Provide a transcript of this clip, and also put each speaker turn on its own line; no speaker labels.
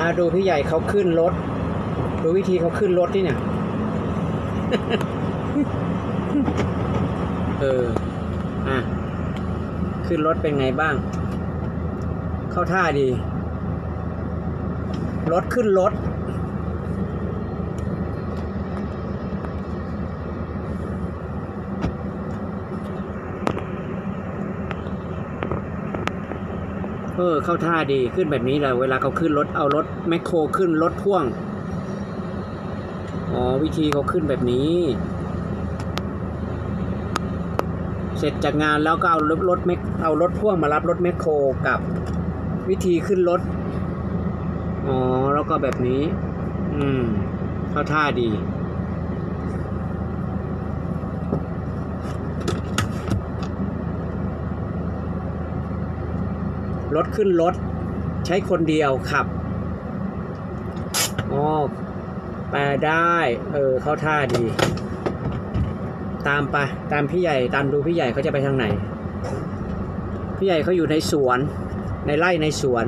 มาดูพี่ใหญ่เขาขึ้นรถ ดูวิธีเขาขึ้นรถนี่เนี่ย เออ อะ ขึ้นรถเป็นไงบ้าง เข้าท่าดี รถขึ้นรถ ออเข้าท่าดีขึ้นแบบนี้แหละเวลาเขาขึ้นรถเอารถแมคโครขึ้นรถพ่วงอ๋อวิธีเขาขึ้นแบบนี้ เสร็จจากงานแล้วก็เอารถรถแมคเอารถพ่วงมารับรถแมคโครกับวิธีขึ้นรถอ๋อแล้วก็แบบนี้ อืมเข้าท่าดี รถขึ้นรถ ใช้คนเดียวขับอ๋อแปลได้ เออ เข้าท่าดี ตามไป ตามพี่ใหญ่ ตามดูพี่ใหญ่เขาจะไปทางไหน พี่ใหญ่เขาอยู่ในสวน ในไร่ในสวน